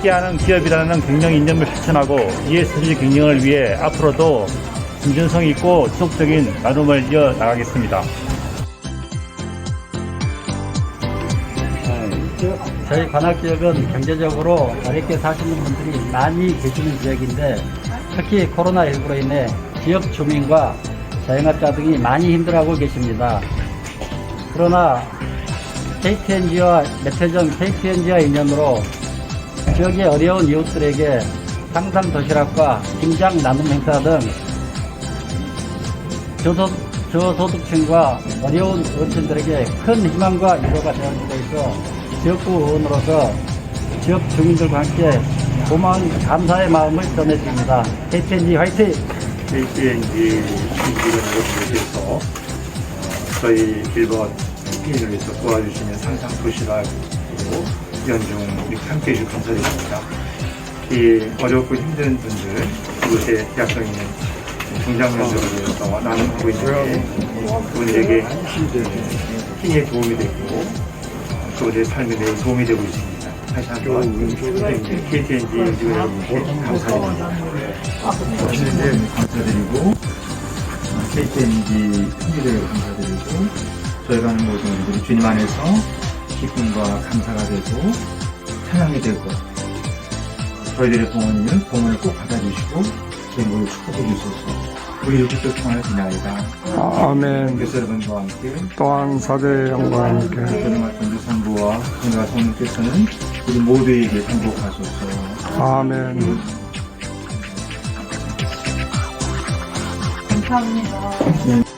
함께하는 기업이라는 경영 이념을 실천하고 ESG 경영을 위해 앞으로도 진전성 있고 지속적인 나눔을 이어 나가겠습니다. 저희 관악지역은 경제적으로 어렵게 사시는 분들이 많이 계시는 지역인데 특히 코로나19로 인해 지역 주민과 자영업자 등이 많이 힘들어하고 계십니다. 그러나 KTNG와 매체전 KTNG와 인연으로 지역의 어려운 이웃들에게 상상 도시락과 김장 나눔 행사 등 저소, 저소득층과 어려운 어르신들에게 큰 희망과 위로가 되어주고 있어 지역구 의원으로서 지역 주민들과 함께 고마운 감사의 마음을 전해드립니다. KTNG 화이팅! KTNG 신기는 여러분들께서 어, 저희 길벗 피인을 위해서 도와주시는 상상 도시락으로 연중 이렇게 함께 해주셔서 감사드립니다. 이 어렵고 힘든 분들, 이곳에 약성 있는 중장년들을 위해서 나눔하고 있는데 그분들에게 힘에 도움이 되고 그분들의 삶에 매우 도움이 되고 있습니다. 다시 한번 KTNG 연주 여러분께 감사드립니다. 오시는데 감사드리고 KTNG 승리를 감사드리고 저희가 하는 모든 일들이 주님 안에서 기쁨과 감사가 되고 찬양이 되고 저희들의 봉헌을 봉헌을 꼭 받아주시고 저희 모두 축복해 주소서 우리 또 평안을 비나이다 아멘. 교수 여러분과 함께 또한 사제의 영광과 함께 전능한 전주 성부와 성가 성님께서는 우리 모두에게 행복하소서 아멘. 감사합니다.